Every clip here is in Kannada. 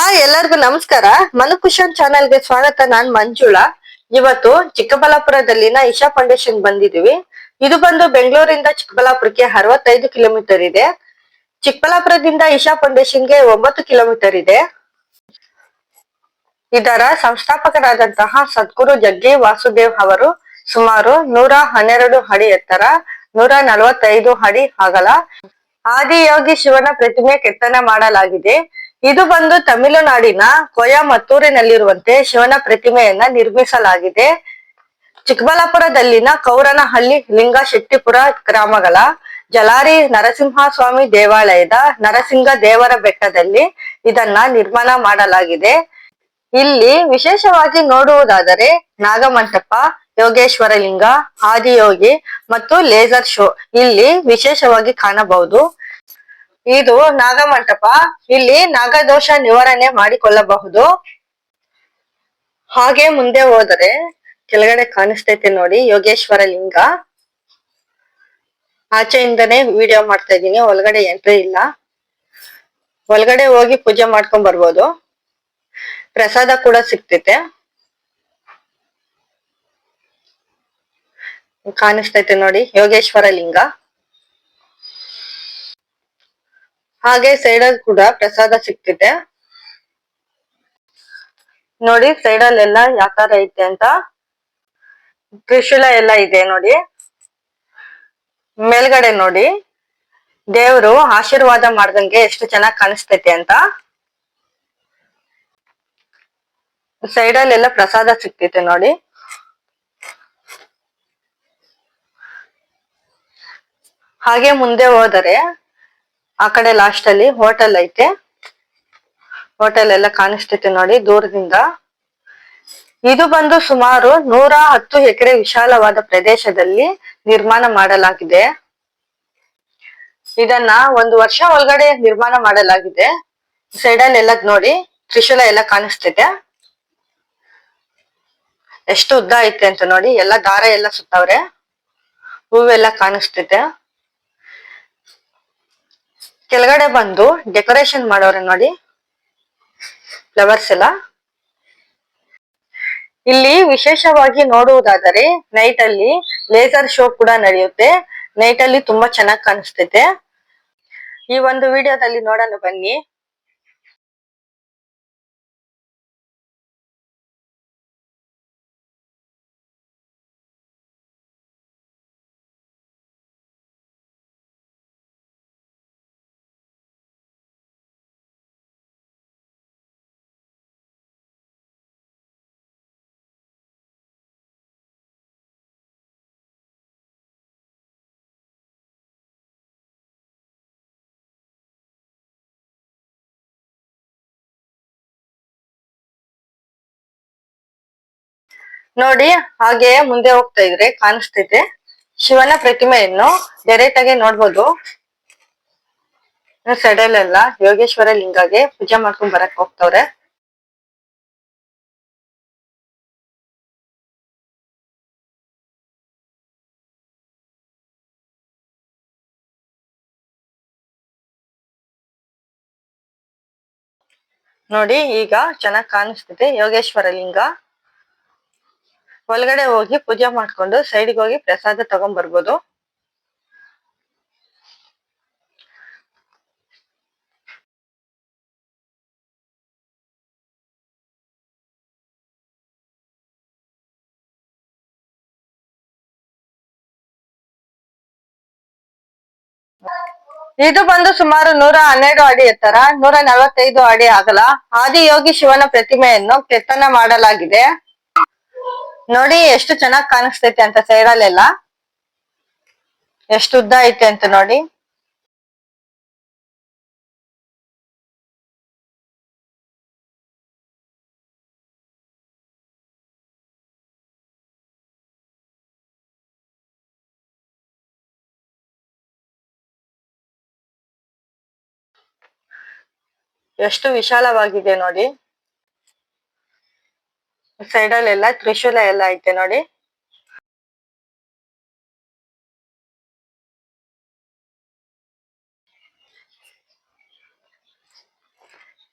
ಹಾಯ್ ಎಲ್ಲರಿಗೂ ನಮಸ್ಕಾರ. ಮನು ಕುಶನ್ ಚಾನೆಲ್ಗೆ ಸ್ವಾಗತ. ನಾನ್ ಮಂಜುಳಾ. ಇವತ್ತು ಚಿಕ್ಕಬಳ್ಳಾಪುರದಲ್ಲಿನ ಇಶಾ ಫೌಂಡೇಶನ್ ಬಂದಿದೀವಿ ಇದು ಬಂದು ಬೆಂಗಳೂರಿಂದ ಚಿಕ್ಕಬಳ್ಳಾಪುರಕ್ಕೆ ಅರವತ್ತೈದು ಕಿಲೋಮೀಟರ್ ಇದೆ. ಚಿಕ್ಕಬಳ್ಳಾಪುರದಿಂದ ಇಶಾ ಫೌಂಡೇಶನ್ಗೆ ಒಂಬತ್ತು ಕಿಲೋಮೀಟರ್ ಇದೆ. ಇದರ ಸಂಸ್ಥಾಪಕರಾದಂತಹ ಸದ್ಗುರು ಜಗ್ಗಿ ವಾಸುದೇವ್ ಅವರು ಸುಮಾರು ನೂರ ಹನ್ನೆರಡು ಅಡಿ ಎತ್ತರ, ನೂರ ನಲವತ್ತೈದು ಅಡಿ ಅಗಲ, ಆದಿಯೋಗಿ ಶಿವನ ಪ್ರತಿಮೆ ಕೆತ್ತನೆ ಮಾಡಲಾಗಿದೆ. ಇದು ಬಂದು ತಮಿಳುನಾಡಿನ ಕೊಯಮತ್ತೂರಿನಲ್ಲಿರುವಂತೆ ಶಿವನ ಪ್ರತಿಮೆಯನ್ನ ನಿರ್ಮಿಸಲಾಗಿದೆ. ಚಿಕ್ಕಬಳ್ಳಾಪುರದಲ್ಲಿನ ಕೌರನಹಳ್ಳಿ ಲಿಂಗ ಶೆಟ್ಟಿಪುರ ಗ್ರಾಮಗಳ ಜಲಾರಿ ನರಸಿಂಹಸ್ವಾಮಿ ದೇವಾಲಯದ ನರಸಿಂಗ ದೇವರ ಬೆಟ್ಟದಲ್ಲಿ ಇದನ್ನ ನಿರ್ಮಾಣ ಮಾಡಲಾಗಿದೆ. ಇಲ್ಲಿ ವಿಶೇಷವಾಗಿ ನೋಡುವುದಾದರೆ ನಾಗಮಂಟಪ ಯೋಗೇಶ್ವರ ಲಿಂಗ ಆದಿಯೋಗಿ ಮತ್ತು ಲೇಸರ್ ಶೋ ಇಲ್ಲಿ ವಿಶೇಷವಾಗಿ ಕಾಣಬಹುದು. ಇದು ನಾಗಮಂಟಪ. ಇಲ್ಲಿ ನಾಗದೋಷ ನಿವಾರಣೆ ಮಾಡಿಕೊಳ್ಳಬಹುದು. ಹಾಗೆ ಮುಂದೆ ಹೋದರೆ ಕೆಳಗಡೆ ಕಾಣಿಸ್ತೈತೆ ನೋಡಿ ಯೋಗೇಶ್ವರ ಲಿಂಗ. ಆಚೆಯಿಂದನೇ ವಿಡಿಯೋ ಮಾಡ್ತಾ ಇದ್ದೀನಿ, ಒಳಗಡೆ ಎಂಟ್ರಿ ಇಲ್ಲ. ಒಳಗಡೆ ಹೋಗಿ ಪೂಜೆ ಮಾಡ್ಕೊಂಡ್ ಬರ್ಬೋದು. ಪ್ರಸಾದ ಕೂಡ ಸಿಗ್ತೈತೆ. ಕಾಣಿಸ್ತೈತೆ ನೋಡಿ ಯೋಗೇಶ್ವರ ಲಿಂಗ. ಹಾಗೆ ಸೈಡಲ್ಲಿ ಕೂಡ ಪ್ರಸಾದ ಸಿಕ್ತಿದೆ ನೋಡಿ ಸೈಡಲ್ಲೆಲ್ಲ ಅಲ್ಲೆಲ್ಲ ಯಾತರ ಐತೆ ಅಂತ. ತ್ರಿಶೂಲ ಎಲ್ಲ ಇದೆ ನೋಡಿ. ಮೇಲ್ಗಡೆ ನೋಡಿ. ದೇವರು ಆಶೀರ್ವಾದ ಮಾಡ್ದಂಗೆ ಎಷ್ಟು ಚೆನ್ನಾಗಿ ಕಾಣಿಸ್ತೈತೆ ಅಂತ. ಸೈಡಲ್ಲೆಲ್ಲ ಪ್ರಸಾದ ಸಿಗ್ತೈತೆ ನೋಡಿ. ಹಾಗೆ ಮುಂದೆ ಹೋದರೆ ಆ ಕಡೆ ಲಾಸ್ಟ್ ಅಲ್ಲಿ ಹೋಟೆಲ್ ಐತೆ. ಹೋಟೆಲ್ ಎಲ್ಲ ಕಾಣಿಸ್ತೈತೆ ನೋಡಿ ದೂರದಿಂದ. ಇದು ಬಂದು ಸುಮಾರು ನೂರ ಹತ್ತು ಎಕರೆ ವಿಶಾಲವಾದ ಪ್ರದೇಶದಲ್ಲಿ ನಿರ್ಮಾಣ ಮಾಡಲಾಗಿದೆ. ಇದನ್ನ ಒಂದು ವರ್ಷ ಒಳಗಡೆ ನಿರ್ಮಾಣ ಮಾಡಲಾಗಿದೆ. ಸೈಡಲ್ಲಿ ಎಲ್ಲ ನೋಡಿ ತ್ರಿಶೂಲ ಎಲ್ಲ ಕಾಣಿಸ್ತೈತೆ. ಎಷ್ಟು ಉದ್ದ ಐತೆ ಅಂತ ನೋಡಿ, ಎಲ್ಲ ದಾರ ಎಲ್ಲ ಸುತ್ತವ್ರೆ. ಹೂವೆಲ್ಲ ಕಾಣಿಸ್ತೈತೆ. ಕೆಳಗಡೆ ಬಂದು ಡೆಕೋರೇಷನ್ ಮಾಡೋರೆ ನೋಡಿ. ಫ್ಲವರ್ಸ್ ಎಲ್ಲ. ಇಲ್ಲಿ ವಿಶೇಷವಾಗಿ ನೋಡುವುದಾದರೆ ನೈಟ್ ಅಲ್ಲಿ ಲೇಸರ್ ಶೋ ಕೂಡ ನಡೆಯುತ್ತೆ. ನೈಟ್ ಅಲ್ಲಿ ತುಂಬಾ ಚೆನ್ನಾಗಿ ಕಾಣಿಸ್ತೈತೆ ಈ ಒಂದು ವಿಡಿಯೋದಲ್ಲಿ ನೋಡೋಣ ಬನ್ನಿ. ನೋಡಿ, ಹಾಗೆ ಮುಂದೆ ಹೋಗ್ತಾ ಇದ್ರೆ ಕಾಣಿಸ್ತೈತೆ ಶಿವನ ಪ್ರತಿಮೆಯನ್ನು ಡೈರೆಕ್ಟ್ ಆಗಿ ನೋಡ್ಬೋದು. ಅಲ್ಲ, ಯೋಗೇಶ್ವರ ಲಿಂಗಗೆ ಪೂಜೆ ಮಾಡ್ಕೊಂಡ್ ಬರಕ್ ಹೋಗ್ತವ್ರೆ. ನೋಡಿ, ಈಗ ಚೆನ್ನಾಗ್ ಕಾಣಿಸ್ತಿದೆ ಯೋಗೇಶ್ವರ ಲಿಂಗ. ಒಳಗಡೆ ಹೋಗಿ ಪೂಜೆ ಮಾಡ್ಕೊಂಡು ಸೈಡ್ಗೆ ಹೋಗಿ ಪ್ರಸಾದ ತಗೊಂಡ್ ಬರ್ಬೋದು ಇದು ಬಂದು ಸುಮಾರು ನೂರ ಹನ್ನೆರಡು ಅಡಿ ಎತ್ತರ, ನೂರ ನಲವತ್ತೈದು ಅಡಿ ಅಗಲ. ಆದಿಯೋಗಿ ಶಿವನ ಪ್ರತಿಮೆಯನ್ನು ಕೆತ್ತನೆ ಮಾಡಲಾಗಿದೆ. ನೋಡಿ ಎಷ್ಟು ಚೆನ್ನಾಗ್ ಕಾಣಿಸ್ತೈತೆ ಅಂತ ಸೈಡಲ್ಲೆಲ್ಲ. ಎಷ್ಟು ಉದ್ದ ಐತೆ ಅಂತ ನೋಡಿ. ಎಷ್ಟು ವಿಶಾಲವಾಗಿದೆ ನೋಡಿ. ಸೈಡಲ್ಲೆಲ್ಲ ತ್ರಿಶೂಲ ಎಲ್ಲ ಐತೆ ನೋಡಿ.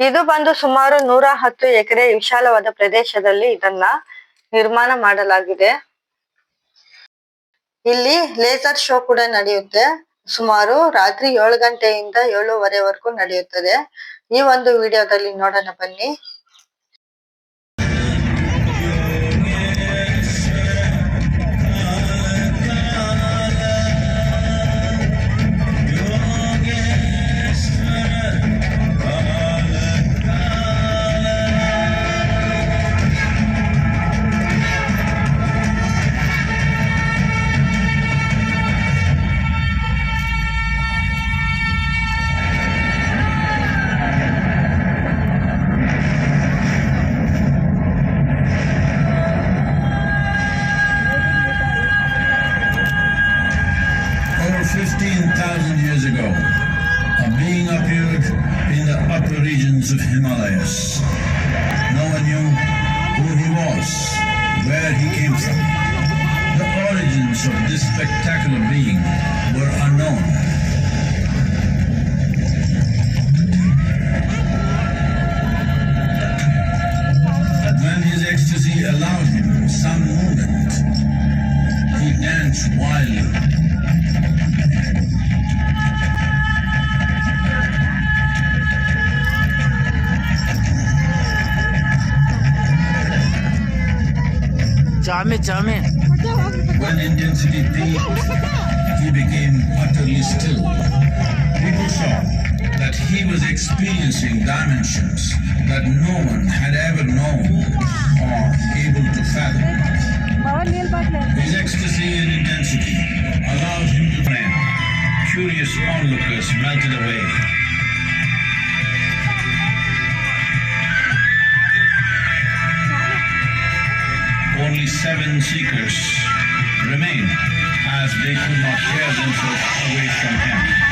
ಇದು ಬಂದು ಸುಮಾರು ನೂರ ಹತ್ತು ಎಕರೆ ವಿಶಾಲವಾದ ಪ್ರದೇಶದಲ್ಲಿ ಇದನ್ನ ನಿರ್ಮಾಣ ಮಾಡಲಾಗಿದೆ. ಇಲ್ಲಿ ಲೇಸರ್ ಶೋ ಕೂಡ ನಡೆಯುತ್ತೆ. ಸುಮಾರು ರಾತ್ರಿ ಏಳು ಗಂಟೆಯಿಂದ ಏಳುವರೆವರೆಗೂ ನಡೆಯುತ್ತದೆ. ಈ ಒಂದು ವಿಡಿಯೋದಲ್ಲಿ ನೋಡೋಣ ಬನ್ನಿ. 15,000 years ago, a being appeared in the upper regions of Himalayas. No one knew who he was, where he came from. The origins of this spectacular being were unknown. But when his ecstasy allowed him some movement, he danced wildly. Chame, chame. When intensity peaked, he became utterly still. People saw that he was experiencing dimensions that no one had ever known or able to fathom. His ecstasy and intensity allowed him to plan. Curious onlookers melted away. Seven seekers remained as they could not tear themselves away from him.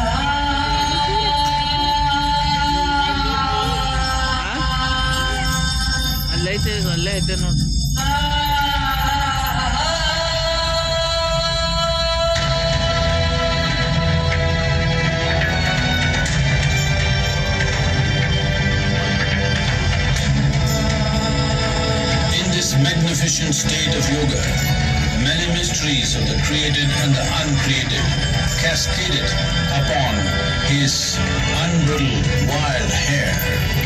ಅಲ್ಲೇ ಐತೆ ನೋಡಿ In this magnificent state of yoga, many mysteries of the created and the uncreated cascaded upon his unbridled wild hair.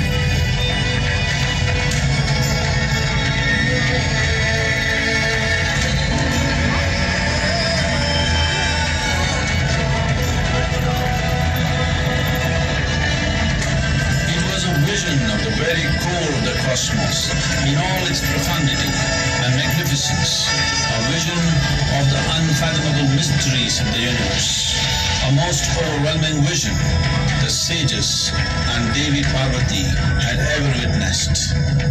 of the very core of the cosmos in all its profundity and magnificence, a vision of the unfathomable mysteries of the universe, a most overwhelming vision the sages and Devi Parvati had ever witnessed.